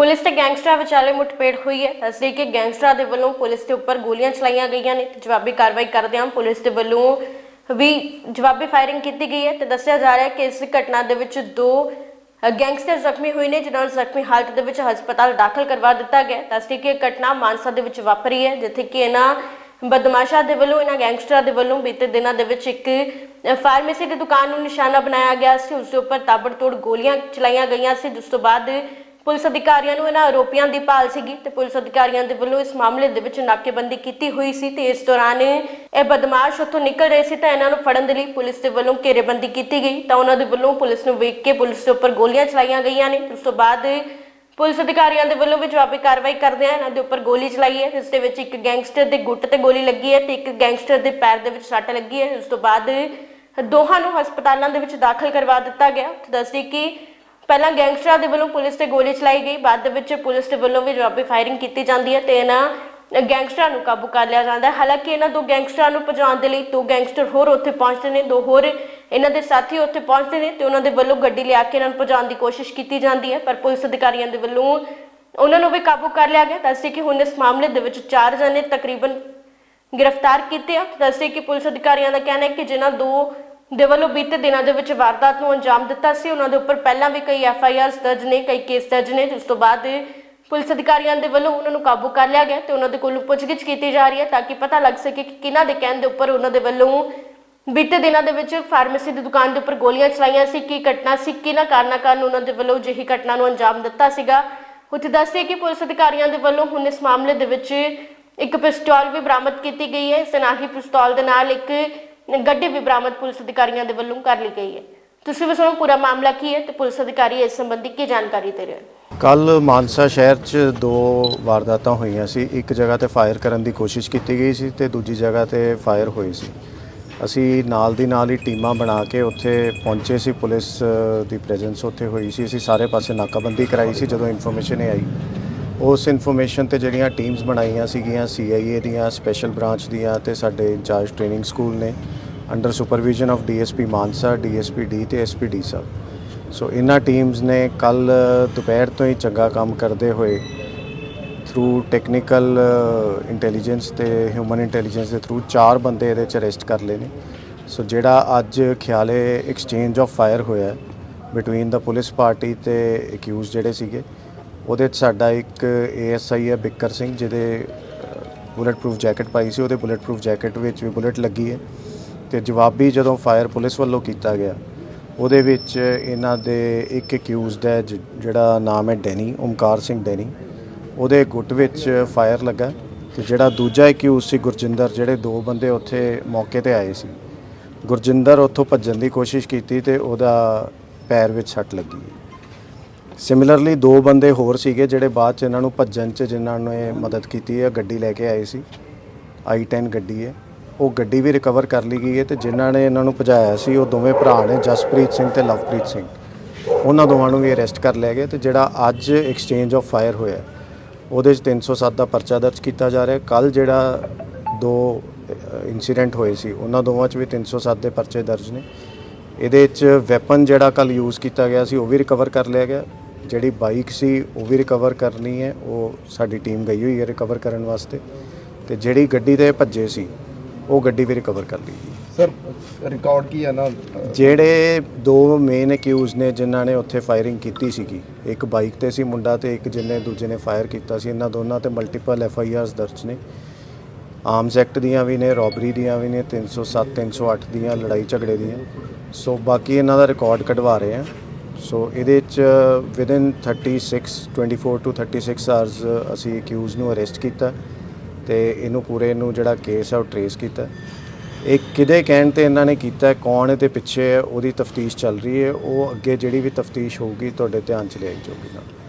Police ਤੇ ਗੈਂਗਸਟਰਾਂ ਵਿਚਾਲੇ ਮੁੱਠਭੇੜ ਹੋਈ ਹੈ। ਦੱਸਦੇ ਕਿ ਗੈਂਗਸਟਰਾਂ ਦੇ ਵੱਲੋਂ ਪੁਲਿਸ ਦੇ ਉੱਪਰ ਗੋਲੀਆਂ ਚਲਾਈਆਂ ਗਈਆਂ ਨੇ ਤੇ ਜਵਾਬੀ ਕਾਰਵਾਈ ਕਰਦਿਆਂ ਪੁਲਿਸ ਦੇ ਵੱਲੋਂ ਵੀ ਜਵਾਬੀ ਫਾਇਰਿੰਗ ਕੀਤੀ ਗਈ ਹੈ ਤੇ ਦੱਸਿਆ ਜਾ ਰਿਹਾ ਹੈ ਕਿ ਇਸ ਘਟਨਾ ਦੇ ਵਿੱਚ ਦੋ ਗੈਂਗਸਟਰ ਜ਼ਖਮੀ ਹੋਏ ਨੇ, ਜਿਨ੍ਹਾਂ ਨੂੰ ਜ਼ਖਮੀ ਹਾਲਤ ਦੇ ਵਿੱਚ ਹਸਪਤਾਲ ਦਾਖਲ ਕਰਵਾ ਦਿੱਤਾ ਗਿਆ ਦੱਸਦੀ ਕਿ ਇਹ ਘਟਨਾ ਮਾਨਸਾ ਦੇ ਵਿੱਚ ਵਾਪਰੀ ਹੈ, ਜਿੱਥੇ ਕਿ ਇਹਨਾਂ ਬਦਮਾਸ਼ਾਂ ਦੇ ਵੱਲੋਂ, ਇਹਨਾਂ ਗੈਂਗਸਟਰਾਂ ਦੇ ਵੱਲੋਂ ਬੀਤੇ ਦਿਨਾਂ ਦੇ ਵਿੱਚ ਇੱਕ ਫਾਰਮੇਸੀ ਦੀ ਦੁਕਾਨ ਨੂੰ ਨਿਸ਼ਾਨਾ ਬਣਾਇਆ ਗਿਆ ਸੀ। ਉਸ ਦੇ ਉੱਪਰ ਤਾਬੜਤੋੜ ਗੋਲੀਆਂ ਚਲਾਈਆਂ ਗਈਆਂ ਸੀ। ਜਿਸ ਤੋਂ ਬਾਅਦ ਪੁਲਿਸ ਅਧਿਕਾਰੀਆਂ ਨੂੰ ਇਹਨਾਂ ਆਰੋਪੀਆਂ ਦੀ ਭਾਲ ਸੀਗੀ ਤੇ ਪੁਲਿਸ ਅਧਿਕਾਰੀਆਂ ਦੇ ਵੱਲੋਂ ਇਸ ਮਾਮਲੇ ਦੇ ਵਿੱਚ ਨਾਕੇਬੰਦੀ ਕੀਤੀ ਹੋਈ ਸੀ ਤੇ ਇਸ ਦੌਰਾਨ ਇਹ ਬਦਮਾਸ਼ ਉੱਥੋਂ ਨਿਕਲ ਰਹੇ ਸੀ ਤਾਂ ਇਹਨਾਂ ਨੂੰ ਫੜਨ ਦੇ ਲਈ ਪੁਲਿਸ ਦੇ ਵੱਲੋਂ ਘੇਰੇਬੰਦੀ ਕੀਤੀ ਗਈ। ਤਾਂ ਉਹਨਾਂ ਦੇ ਵੱਲੋਂ ਪੁਲਿਸ ਨੂੰ ਵੇਖ ਕੇ ਪੁਲਿਸ ਦੇ ਉੱਪਰ ਗੋਲੀਆਂ ਚਲਾਈਆਂ ਗਈਆਂ ਨੇ। ਉਸ ਤੋਂ ਬਾਅਦ ਪੁਲਿਸ ਅਧਿਕਾਰੀਆਂ ਦੇ ਵੱਲੋਂ ਵੀ ਜਵਾਬੀ ਕਾਰਵਾਈ ਕਰਦੇ ਆ। ਇਹਨਾਂ ਦੇ ਉੱਪਰ ਗੋਲੀ ਚਲਾਈ ਹੈ। ਜਿਸ ਦੇ ਵਿੱਚ ਇੱਕ ਗੈਂਗਸਟਰ ਦੇ ਗੁੱਟ ਤੇ ਗੋਲੀ ਲੱਗੀ ਹੈ ਤੇ ਇੱਕ ਗੈਂਗਸਟਰ ਦੇ ਪੈਰ ਦੇ ਵਿੱਚ ਸੱਟ ਲੱਗੀ ਹੈ। ਉਸ ਤੋਂ ਬਾਅਦ ਦੋਹਾਂ ਨੂੰ ਹਸਪਤਾਲਾਂ ਦੇ ਵਿੱਚ ਦਾਖਲ ਕਰਵਾ ਦਿੱਤਾ ਗਿਆ। ਤੇ ਦੱਸਦੀ ਕਿ ਪਹਿਲਾਂ ਗੈਂਗਸਟਰਾਂ ਦੇ ਵੱਲੋਂ ਪੁਲਿਸ ਤੇ ਗੋਲੀ ਚਲਾਈ ਗਈ, ਬਾਅਦ ਦੇ ਵਿੱਚ ਪੁਲਿਸ ਦੇ ਵੱਲੋਂ ਵੀ ਜਵਾਬੀ ਫਾਇਰਿੰਗ ਕੀਤੀ ਜਾਂਦੀ ਹੈ ਤੇ ਇਹਨਾਂ ਗੈਂਗਸਟਰਾਂ ਨੂੰ ਕਾਬੂ ਕਰ ਲਿਆ ਜਾਂਦਾ ਹੈ। ਹਾਲਾਂਕਿ ਇਹਨਾਂ ਦੋ ਗੈਂਗਸਟਰਾਂ ਨੂੰ ਭਜਾਉਣ ਦੇ ਲਈ ਦੋ ਗੈਂਗਸਟਰ ਹੋਰ ਉੱਥੇ ਪਹੁੰਚਦੇ ਨੇ, ਦੋ ਹੋਰ ਇਹਨਾਂ ਦੇ ਸਾਥੀ ਉੱਥੇ ਪਹੁੰਚਦੇ ਨੇ ਤੇ ਉਹਨਾਂ ਦੇ ਵੱਲੋਂ ਗੱਡੀ ਲਿਆ ਕੇ ਇਹਨਾਂ ਨੂੰ ਭਜਾਉਣ ਦੀ ਕੋਸ਼ਿਸ਼ ਕੀਤੀ ਜਾਂਦੀ ਹੈ, ਪਰ ਪੁਲਿਸ ਅਧਿਕਾਰੀਆਂ ਦੇ ਵੱਲੋਂ ਉਹਨਾਂ ਨੂੰ ਵੀ ਕਾਬੂ ਕਰ ਲਿਆ ਗਿਆ। ਦੱਸਦੇ ਕਿ ਹੁਣ ਇਸ ਮਾਮਲੇ ਦੇ ਵਿੱਚ ਚਾਰ ਜਣੇ ਤਕਰੀਬਨ ਗ੍ਰਿਫਤਾਰ ਕੀਤੇ ਆ। ਦੱਸਦੇ ਕਿ ਪੁਲਿਸ ਅਧਿਕਾਰੀਆਂ ਦਾ ਕਹਿਣਾ ਹੈ ਕਿ ਜਿਨ੍ਹਾਂ ਦੋ ਦੇ ਵੱਲੋਂ ਬੀਤੇ ਦਿਨਾਂ ਦੇ ਵਿੱਚ ਵਾਰਦਾਤ ਨੂੰ ਅੰਜਾਮ ਦਿੱਤਾ ਸੀ। ਉਹਨਾਂ ਦੇ ਉੱਪਰ ਪਹਿਲਾਂ ਵੀ ਕਈ ਐਫ ਆਈ ਆਰਸ ਦਰਜ ਨੇ, ਕਈ ਕੇਸ ਦਰਜ ਨੇ। ਜਿਸ ਤੋਂ ਬਾਅਦ ਪੁਲਿਸ ਅਧਿਕਾਰੀਆਂ ਦੇ ਵੱਲੋਂ ਉਹਨਾਂ ਨੂੰ ਕਾਬੂ ਕਰ ਲਿਆ ਗਿਆ ਤੇ ਉਹਨਾਂ ਦੇ ਕੋਲੋਂ ਪੁੱਛਗਿੱਛ ਕੀਤੀ ਜਾ ਰਹੀ ਹੈ ਤਾਂ ਕਿ ਪਤਾ ਲੱਗ ਸਕੇ ਕਿ ਕਿਹਨਾਂ ਦੇ ਕਹਿਣ ਦੇ ਉੱਪਰ ਉਹਨਾਂ ਦੇ ਵੱਲੋਂ ਬੀਤੇ ਦਿਨਾਂ ਦੇ ਵਿੱਚ ਫਾਰਮੇਸੀ ਦੀ ਦੁਕਾਨ ਦੇ ਉੱਪਰ ਗੋਲੀਆਂ ਚਲਾਈਆਂ ਸੀ। ਕੀ ਘਟਨਾ ਸੀ, ਕਿਹਨਾਂ ਕਾਰਨਾਂ ਕਾਰਨ ਉਹਨਾਂ ਦੇ ਵੱਲੋਂ ਜਿਹੀ ਘਟਨਾ ਨੂੰ ਅੰਜਾਮ ਦਿੱਤਾ ਸੀਗਾ? ਉੱਥੇ ਦੱਸਦੇ ਕਿ ਪੁਲਿਸ ਅਧਿਕਾਰੀਆਂ ਦੇ ਵੱਲੋਂ ਹੁਣ ਇਸ ਮਾਮਲੇ ਦੇ ਵਿੱਚ ਇੱਕ ਪਿਸਤੌਲ ਵੀ ਬਰਾਮਦ ਕੀਤੀ ਗਈ ਹੈ। ਇਸ ਦੇ ਨਾਲ ਹੀ ਪਿਸਤੌਲ ਦੇ ਨਾਲ ਇੱਕ ਗੱਡੀ ਵੀ ਬਰਾਮਦ ਪੁਲਿਸ ਅਧਿਕਾਰੀਆਂ ਦੇ ਵੱਲੋਂ ਕਰ ਲਈ ਗਈ ਹੈ। ਤੁਸੀਂ ਵੀ ਸੁਣੋ, ਪੂਰਾ ਮਾਮਲਾ ਕੀ ਹੈ ਤੇ ਪੁਲਿਸ ਅਧਿਕਾਰੀ ਇਸ ਸੰਬੰਧੀ ਕੀ ਜਾਣਕਾਰੀ ਦੇ ਰਹੇ ਹਨ? ਕੱਲ ਮਾਨਸਾ ਸ਼ਹਿਰ 'ਚ ਦੋ ਵਾਰਦਾਤਾਂ ਹੋਈਆਂ ਸੀ। ਇੱਕ ਜਗ੍ਹਾ ਤੇ ਫਾਇਰ ਕਰਨ ਦੀ ਕੋਸ਼ਿਸ਼ ਕੀਤੀ ਗਈ ਸੀ ਤੇ ਦੂਜੀ ਜਗ੍ਹਾ ਤੇ ਫਾਇਰ ਹੋਈ ਸੀ। ਅਸੀਂ ਨਾਲ ਦੀ ਨਾਲ ਹੀ ਟੀਮਾਂ ਬਣਾ ਕੇ ਉੱਥੇ ਪਹੁੰਚੇ ਸੀ। ਪੁਲਿਸ ਦੀ ਪ੍ਰੈਜ਼ੈਂਸ ਉੱਥੇ ਹੋਈ ਸੀ। ਅਸੀਂ ਸਾਰੇ ਪਾਸੇ ਨਾਕਾਬੰਦੀ ਕਰਾਈ ਸੀ ਜਦੋਂ ਇਨਫੋਰਮੇਸ਼ਨ ਆਈ। ਉਸ ਇਨਫੋਰਮੇਸ਼ਨ ਤੇ ਜਿਹੜੀਆਂ ਟੀਮਸ ਬਣਾਈਆਂ ਸੀਗੀਆਂ ਸੀਆਈਏ ਦੀਆਂ, ਸਪੈਸ਼ਲ ਬ੍ਰਾਂਚ ਦੀਆਂ ਤੇ ਸਾਡੇ ਇੰਚਾਰਜ ਟ੍ਰੇਨਿੰਗ ਸਕੂਲ ਨੇ। Under supervision of DSP Mansa DSP D ਤੇ ਐਸਪੀਡੀ ਸਾਹਿਬ ਸੋ ਇਹਨਾਂ ਟੀਮਸ ਨੇ ਕੱਲ ਦੁਪਹਿਰ ਤੋਂ ਹੀ ਚੰਗਾ ਕੰਮ ਕਰਦੇ ਹੋਏ ਥਰੂ ਟੈਕਨੀਕਲ ਇੰਟੈਲੀਜੈਂਸ ਤੇ ਹਿਊਮਨ ਇੰਟੈਲੀਜੈਂਸ ਦੇ ਥਰੂ ਚਾਰ ਬੰਦੇ ਇਹਦੇ ਚ ਅਰੈਸਟ ਕਰ ਲਏ ਨੇ। ਸੋ ਜਿਹੜਾ ਅੱਜ ਖਿਆਲੇ ਐਕਸਚੇਂਜ ਆਫ ਫਾਇਰ ਹੋਇਆ ਬਿਟਵੀਨ ਦਾ ਪੁਲਿਸ ਪਾਰਟੀ ਤੇ ਅਕਿਊਜ਼ ਜਿਹੜੇ ਸੀਗੇ, ਉਹਦੇ 'ਚ ਸਾਡਾ ਇੱਕ ਏਐਸਆਈ ਹੈ ਬਿੱਕਰ ਸਿੰਘ ਜਿਹਦੇ ਬੁਲੇਟ ਪ੍ਰੂਫ ਜੈਕਟ ਪਾਈ ਸੀ। ਉਹਦੇ ਬੁਲੇਟ ਪ੍ਰੂਫ ਜੈਕਟ ਵਿੱਚ ਵੀ ਬੁਲੇਟ ਲੱਗੀ ਹੈ। ਤੇ ਜਵਾਬੀ ਜਦੋਂ ਫਾਇਰ ਪੁਲਿਸ ਵੱਲੋਂ ਕੀਤਾ ਗਿਆ, ਉਹਦੇ ਵਿੱਚ ਇਹਨਾਂ ਦੇ ਇੱਕ ਅਕਿਊਜ਼ਡ ਹੈ ਜ- ਜਿਹੜਾ ਨਾਮ ਹੈ ਡੈਨੀ, ਓਮਕਾਰ ਸਿੰਘ ਡੈਨੀ। ਉਹਦੇ ਗੁੱਟ ਵਿੱਚ ਫਾਇਰ ਲੱਗਾ ਤੇ ਜਿਹੜਾ ਦੂਜਾ ਅਕਿਊਜ਼ ਸੀ ਗੁਰਜਿੰਦਰ, ਜਿਹੜੇ ਦੋ ਬੰਦੇ ਉੱਥੇ ਮੌਕੇ ਤੇ ਆਏ ਸੀ। ਗੁਰਜਿੰਦਰ ਉੱਥੋਂ ਭੱਜਣ ਦੀ ਕੋਸ਼ਿਸ਼ ਕੀਤੀ ਤੇ ਉਹਦਾ ਪੈਰ ਵਿੱਚ ਸੱਟ ਲੱਗੀ। ਸਿਮਿਲਰਲੀ ਦੋ ਬੰਦੇ ਹੋਰ ਸੀਗੇ ਜਿਹੜੇ ਬਾਅਦ ਚ ਇਹਨਾਂ ਨੂੰ ਭੱਜਣ ਚ ਜਿਨ੍ਹਾਂ ਨੇ ਮਦਦ ਕੀਤੀ ਹੈ, ਗੱਡੀ ਲੈ ਕੇ ਆਏ ਸੀ। i10 ਗੱਡੀ ਹੈ। ਉਹ ਗੱਡੀ ਵੀ ਰਿਕਵਰ ਕਰ ਲਈ ਗਈ ਹੈ ਤੇ ਜਿਨ੍ਹਾਂ ਨੇ ਇਹਨਾਂ ਨੂੰ ਭਜਾਇਆ ਸੀ, ਉਹ ਦੋਵੇਂ ਭਰਾ ਨੇ, ਜਸਪ੍ਰੀਤ ਸਿੰਘ ਤੇ ਲਵਪ੍ਰੀਤ ਸਿੰਘ। ਉਹਨਾਂ ਦੋਵਾਂ ਨੂੰ ਵੀ ਅਰੈਸਟ ਕਰ ਲਿਆ ਗਿਆ ਤੇ ਜਿਹੜਾ ਅੱਜ ਐਕਸਚੇਂਜ ਆਫ ਫਾਇਰ ਹੋਇਆ ਉਹਦੇ 'ਚ 307 ਦਾ ਪਰਚਾ ਦਰਜ ਕੀਤਾ ਜਾ ਰਿਹਾ ਕੱਲ ਜਿਹੜਾ ਦੋ ਇਨਸੀਡੈਂਟ ਹੋਏ ਸੀ, ਉਹਨਾਂ ਦੋਵਾਂ 'ਚ ਵੀ 307 ਦੇ ਪਰਚੇ ਦਰਜ ਨੇ। ਇਹਦੇ 'ਚ ਵੈਪਨ ਜਿਹੜਾ ਕੱਲ ਯੂਜ਼ ਕੀਤਾ ਗਿਆ ਸੀ, ਉਹ ਵੀ ਰਿਕਵਰ ਕਰ ਲਿਆ ਗਿਆ। ਜਿਹੜੀ ਬਾਈਕ ਸੀ, ਉਹ ਵੀ ਰਿਕਵਰ ਕਰਨੀ ਹੈ। ਉਹ ਸਾਡੀ ਟੀਮ ਗਈ ਹੋਈ ਹੈ ਰਿਕਵਰ ਕਰਨ ਵਾਸਤੇ। ਤੇ ਜਿਹੜੀ ਗੱਡੀ ਤੇ ਭੱਜੇ ਸੀ ਉਹ ਗੱਡੀ ਵੀ ਰਿਕਵਰ ਕਰ ਲਈ ਗਈ ਸਰ ਰਿਕਾਰਡ ਕੀ ਹੈ ਨਾ? ਜਿਹੜੇ ਦੋ ਮੇਨ ਅਕਿਊਜ਼ ਨੇ ਜਿਨ੍ਹਾਂ ਨੇ ਉੱਥੇ ਫਾਇਰਿੰਗ ਕੀਤੀ ਸੀਗੀ ਇੱਕ ਬਾਈਕ ਤੇ ਸੀ ਮੁੰਡਾ ਤੇ ਇੱਕ ਜਿਹਨੇ ਦੂਜੇ ਨੇ ਫਾਇਰ ਕੀਤਾ ਸੀ ਇਹਨਾਂ ਦੋਨਾਂ ਤੇ ਮਲਟੀਪਲ ਐਫ ਆਈ ਆਰਸ ਦਰਜ ਨੇ। ਆਰਮਸ ਐਕਟ ਦੀਆਂ ਵੀ ਨੇ ਰੋਬਰੀ ਦੀਆਂ ਵੀ ਨੇ 307 308 ਦੀਆਂ ਲੜਾਈ ਝਗੜੇ ਦੀਆਂ। ਸੋ ਬਾਕੀ ਇਹਨਾਂ ਦਾ ਰਿਕਾਰਡ ਕਢਵਾ ਰਹੇ ਆ ਸੋ ਇਹਦੇ ਚ ਵਿਦਿਨ 36 24 ਟੂ 36 ਆਵਰਸ ਅਸੀਂ ਅਕਿਊਜ਼ ਨੂੰ ਅਰੈਸਟ ਕੀਤਾ। ਤੇ ਇਹਨੂੰ ਪੂਰੇ ਨੂੰ ਜਿਹੜਾ ਕੇਸ ਹੈ ਉਹ ਟਰੇਸ ਕੀਤਾ। ਇਹ ਕਿਹਦੇ ਕਹਿਣ ਤੇ ਇਹਨਾਂ ਨੇ ਕੀਤਾ, ਕੌਣ ਇਹਦੇ ਪਿੱਛੇ ਹੈ, ਉਹਦੀ ਤਫਤੀਸ਼ ਚੱਲ ਰਹੀ ਹੈ, ਉਹ ਅੱਗੇ ਜਿਹੜੀ ਵੀ ਤਫਤੀਸ਼ ਹੋਊਗੀ ਤੁਹਾਡੇ ਧਿਆਨ ਚ ਲਿਆਈ ਜਾਊਗੀ ਨਾਲ।